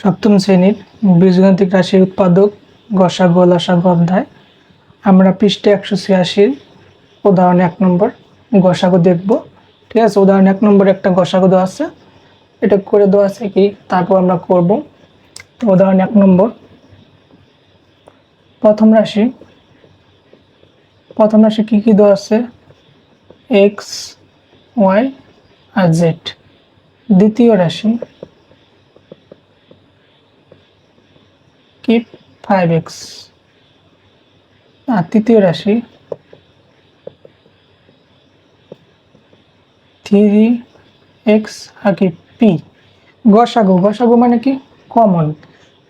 সপ্তম শ্রেণির বীজগণিতিক রাশির উৎপাদক গসাগু লসাগু অধ্যায়। আমরা পৃষ্ঠে একশো ছিয়াশির উদাহরণ এক নম্বর গসাগো দেখব। ঠিক আছে, উদাহরণ এক নম্বর একটা গসাগো দেওয়া আছে। এটা করে দেওয়া আছে কি? তারপর আমরা করব। তো উদাহরণ এক নম্বর। প্রথম রাশি। প্রথম রাশি কী কী দেওয়া আছে? এক্স, ওয়াই আর জেড। দ্বিতীয় রাশি। কিপ ফাইভ এক্স আর তৃতীয় রাশি। থ্রি এক্স আর কি পি গসাগু গসাগু মানে কি? কমন।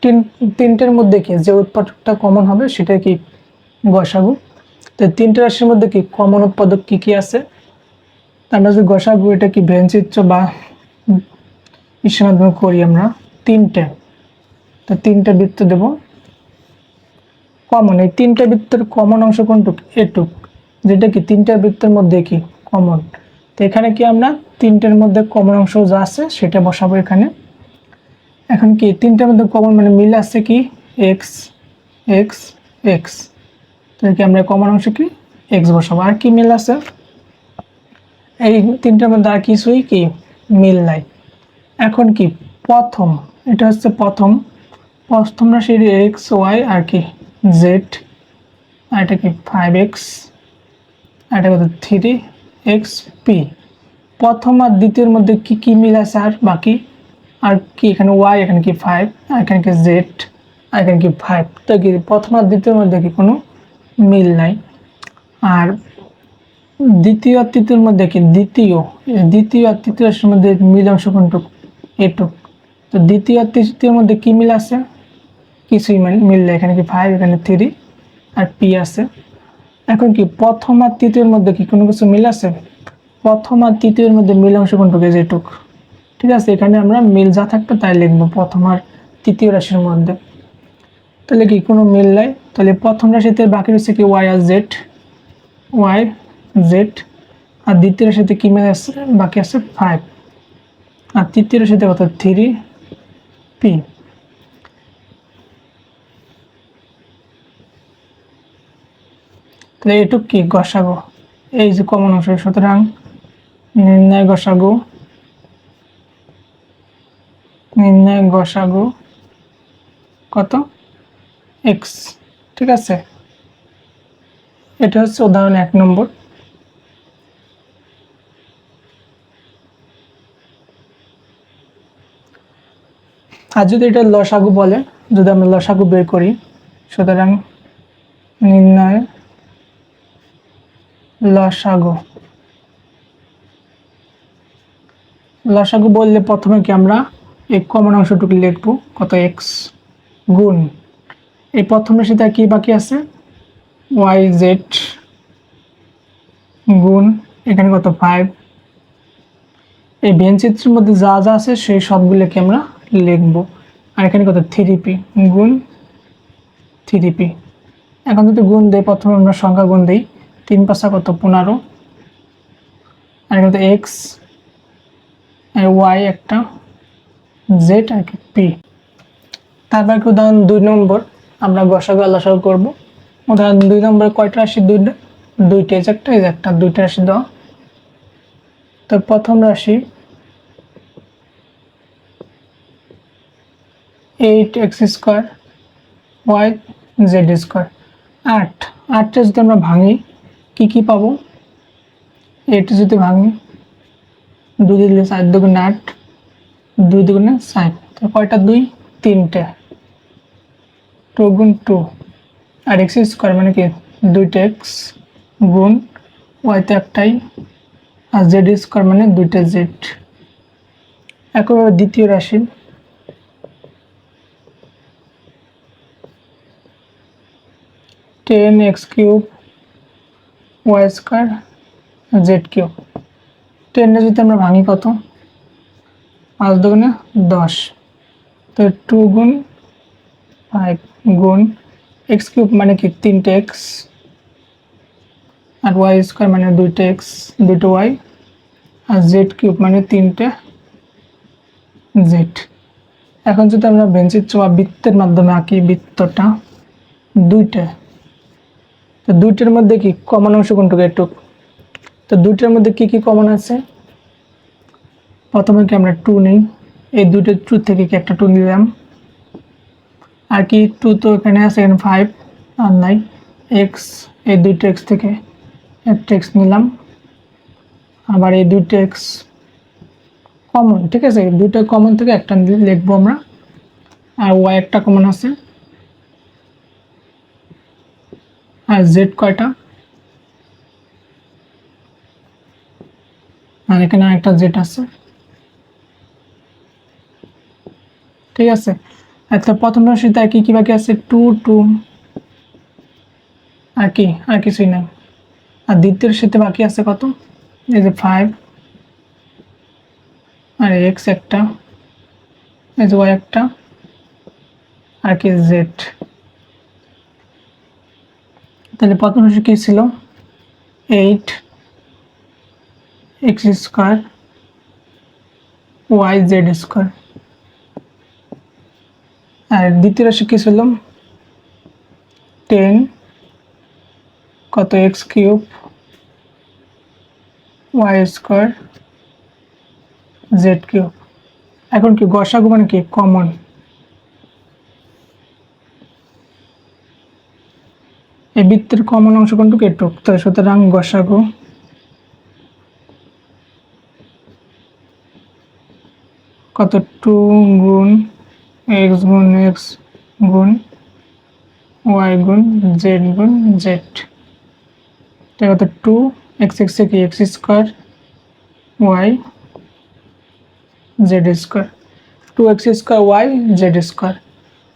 তিন, তিনটের মধ্যে কি? যে উৎপাদকটা কমন হবে সেটা কি গসাগু? তো তিনটে রাশির মধ্যে কি কমন উৎপাদক কি কি আছে? আমরা যদি গসাগু, এটা কি ভেঞ্চিত্র বা ইসের মাধ্যমে করি আমরা, তিনটে। তো তিনটে বৃত্ত দেব। কমন এই তিনটে বৃত্তের কমন অংশ কোনটুক? এটুক। যেটা কি? তিনটা বৃত্তের মধ্যে কি? কমন তো এখানে কি আমরা তিনটের মধ্যে কমন অংশ যা আছে সেটা বসাবো এখানে। এখন কি? তিনটার মধ্যে কমন মানে মিল আছে কি? এক্স এক্স এক্স তাহলে কি আমরা কমন অংশ কি? এক্স বসাবো। আর কি মিল আছে? এই তিনটার মধ্যে আর কিছুই কি? মিল নাই। এখন কি? প্রথম। এটা হচ্ছে প্রথম। প্রথম রাশির এক্স ওয়াই আর কি জেড আর এটা কি ফাইভ এক্স আর এটা কত থ্রি এক্স পি প্রথম আর দ্বিতীয়র মধ্যে কি কি মিল আছে আর বাকি? আর কি এখানে ওয়াই এখানে কি ফাইভ আর এখানে কি জেড আর এখানে কি ফাইভ তো কি প্রথম আর দ্বিতীয়র মধ্যে কি কোনো মিল নাই? আর দ্বিতীয় আর তৃতীয়র মধ্যে কি দ্বিতীয়? দ্বিতীয় আর তৃতীয় মধ্যে মিল অংশ কোনটুক এটুক। তো দ্বিতীয় আর তৃতীয়ের মধ্যে কি মিল আছে? কিছুই মিল মিল এখানে কি ফাইভ এখানে থ্রি আর পি আছে। এখন কি প্রথম আর তৃতীয়ের মধ্যে কি কোনো কিছু মিল আছে? প্রথম আর তৃতীয়ের মধ্যে মিল অংশ কোনটুক যেটুক। ঠিক আছে, এখানে আমরা মিল যা থাকবে তাই লিখব প্রথম আর তৃতীয় রাশির মধ্যে। তাহলে কি কোনো মিল নাই? তাহলে প্রথম রাশিতে বাকি রয়েছে কি ওয়াই আর জেড ওয়াই জেড আর দ্বিতীয় রাশিতে কি মিল আছে? বাকি আছে ফাইভ আর তৃতীয় রাশিতে কত? থ্রি পি তাহলে এটুক কি গসাগু? এই যে কমন অংশ সুতরাং নির্ণয় গসাগু। নির্ণয় গসাগু কত? এক্স ঠিক আছে? এটা হচ্ছে উদাহরণ এক নম্বর। আর যদি এটা লসাগু বলে, যদি আমরা লসাগু বের করি, সুতরাং নির্ণয় লসাগু। লসাগু বললে প্রথমে কি আমরা এই কমন অংশটুকু লিখব, কত এক্স গুণ। এই প্রথম রাশিতে কি বাকি আছে? ওয়াই জেড গুণ, এখানে কত ফাইভ এই চিত্রের মধ্যে যা যা আছে সেই সবগুলোকে আমরা লিখব। আর এখানে কত থ্রি পি গুণ থ্রি পি এখন যদি গুণ দেই, প্রথমে আমরা সংখ্যা গুণ দিই। তিন পাঁচা কত? পনেরো। আর এখানে এক্স ওয়াই একটা জেড আর কি পি তারপর কি উদাহরণ দুই নম্বর, আমরা গসাগু আল্লাসাগু করব। উদাহরণ দুই নম্বরে কয়টা রাশি? দুইটা। দুইটা যে একটা যে একটা, দুইটা রাশি দেওয়া। তো প্রথম রাশি eight X square, Y Z square. আট। আটটা যদি আমরা ভাঙি কি কি পাবো? এইটা যদি ভাঙি, দুই দিলে চার দুগুণে আট, দুই দুগুণে ষাট। কয়টা? দুই, তিনটে। টু গুণ টু আর এক্স স্কোয়ার মানে কি? দুইটা এক্স গুণ ওয়াইতে একটাই, আর জেড স্কোয়ার মানে দুইটা জেড একইভাবে দ্বিতীয় রাশি। Ten X cube Y square Z cube টেনে যদি আমরা ভাঙি কত? পাঁচ দুগুণে দশ। তো টু গুণ ফাইভ গুণ এক্স কিউব মানে কি? তিনটে এক্স। আর ওয়াই স্কোয়ার মানে দুইটা এক্স, দুটো ওয়াই। আর জেড কিউব মানে তিনটে জেড। এখন যদি আমরা বেঞ্চিত্র বা বৃত্তের মাধ্যমে আঁকি বৃত্তটা, দুইটা তো দুইটার মধ্যে কি কমন অংশ কোনটুকু একটু? তো দুইটার মধ্যে কি কি কমন আছে? প্রথমে কি আমরা টু নিই? এই দুটো টু থেকে কি একটা টু নিলাম। আর কি টু তো এখানে আছে, এখানে ফাইভ আর নাই। এক্স এই দুইটা এক্স থেকে একটা এক্স নিলাম। আবার এই দুইটা এক্স কমন ঠিক আছে? দুইটা কমন থেকে একটা লিখব আমরা। আর ওয়াই একটা কমন আছে। আর জেড কয়টা? আর এখানে একটা জেড আছে। ঠিক আছে? আচ্ছা প্রথম রাশিতে কি কি বাকি আছে? টু টু আর কি আর কিছুই নাই। আর দ্বিতীয় রাশিতে বাকি আছে কত? এই যে ফাইভ আর এক্স একটা। এই যে ওয়াই একটা। আর কি জেড তাহলে প্রথম কী ছিল? Eight X square Y Z square আর দ্বিতীয় রাশি কী ছিল? টেন কত X cube Y square Z cube এখন কি গসাগু মানে কি? কমন এই বৃত্তের কমন অংশ কোনটুকু এটুক তো সুতরাং গসাগু। কত টু গুণ এক্স গুণ এক্স গুণ ওয়াই গুণ জেড গুণ জেড এটা কত টু এক্স এক্স কি X square Y Z square two X square Y Z square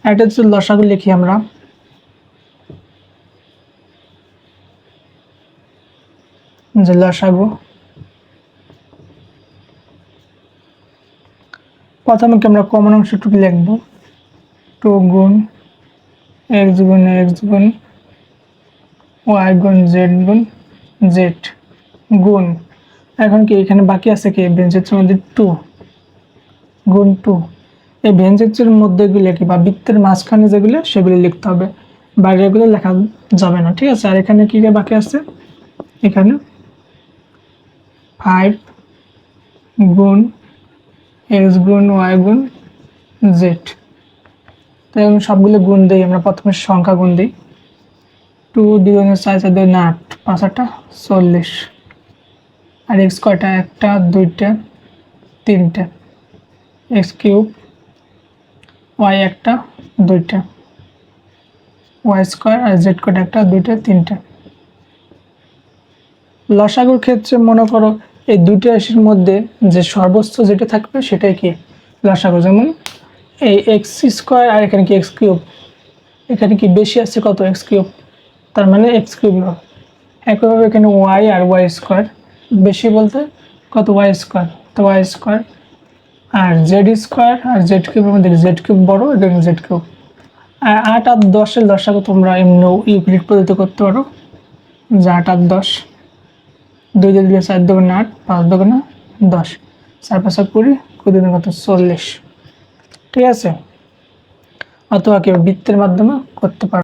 এটা হচ্ছে লসাগু লিখি আমরা। যে প্রথমে কি আমরা কমন অংশটুকু লিখব? টু গুণ এক্স গুণ এক্স গুণ ওয়াই গুণ জেড গুণ জেড গুণ। এখন কি এখানে বাকি আছে কি? বেঞ্চের মধ্যে টু গুণ টু এই বেঞ্চের মধ্যে গুলো কি? বা বৃত্তের মাঝখানে যেগুলো, সেগুলি লিখতে হবে। বাইরেগুলো লেখা যাবে না, ঠিক আছে? আর এখানে কি বাকি আছে? এখানে ফাইভ গুণ এক্স গুণ ওয়াই গুণ জেড। তাই আমি সবগুলো গুণ দিই, আমরা প্রথমে সংখ্যা গুণ দিই। টু দুজনের চার চার দুই আট, পাঁচ, আটটা, চল্লিশ। আর এক্স কয়টা? একটা, দুইটা, তিনটে। এক্স কিউব, ওয়াই একটা, দুইটা। ওয়াই স্কোয়ার আর জেড কয়টা? একটা, দুইটা, তিনটে। লসাগুর ক্ষেত্রে মনে করো এই দুইটা রাশির মধ্যে যে সর্বোচ্চ যেটা থাকবে সেটাই কি? লসাগু যেমন এই এক্স স্কোয়ার আর এখানে কি এক্স কিউব এখানে কি বেশি আছে কত এক্স কিউব তার মানে এক্স কিউব হবে একইভাবে এখানে ওয়াই আর ওয়াই স্কোয়ার বেশি বলতে কত ওয়াই স্কোয়ার তো ওয়াই স্কোয়ার আর জেড স্কোয়ার আর জেড কিউবের মধ্যে জেড কিউব বড় এবং জেড কিউব আর আট আর দশের লসাগু তোমরা এমনি ইউক্লিড পদ্ধতি করতে পারো। যে আট আর দশ। দুই দিয়ে চার দোকানে আট, পাঁচ দোকানে দশ, চার পাঁচ কুড়ি কুড়ি দিনের কত? চল্লিশ। ঠিক আছে? অথবা কেউ বৃত্তের মাধ্যমে করতে পারো।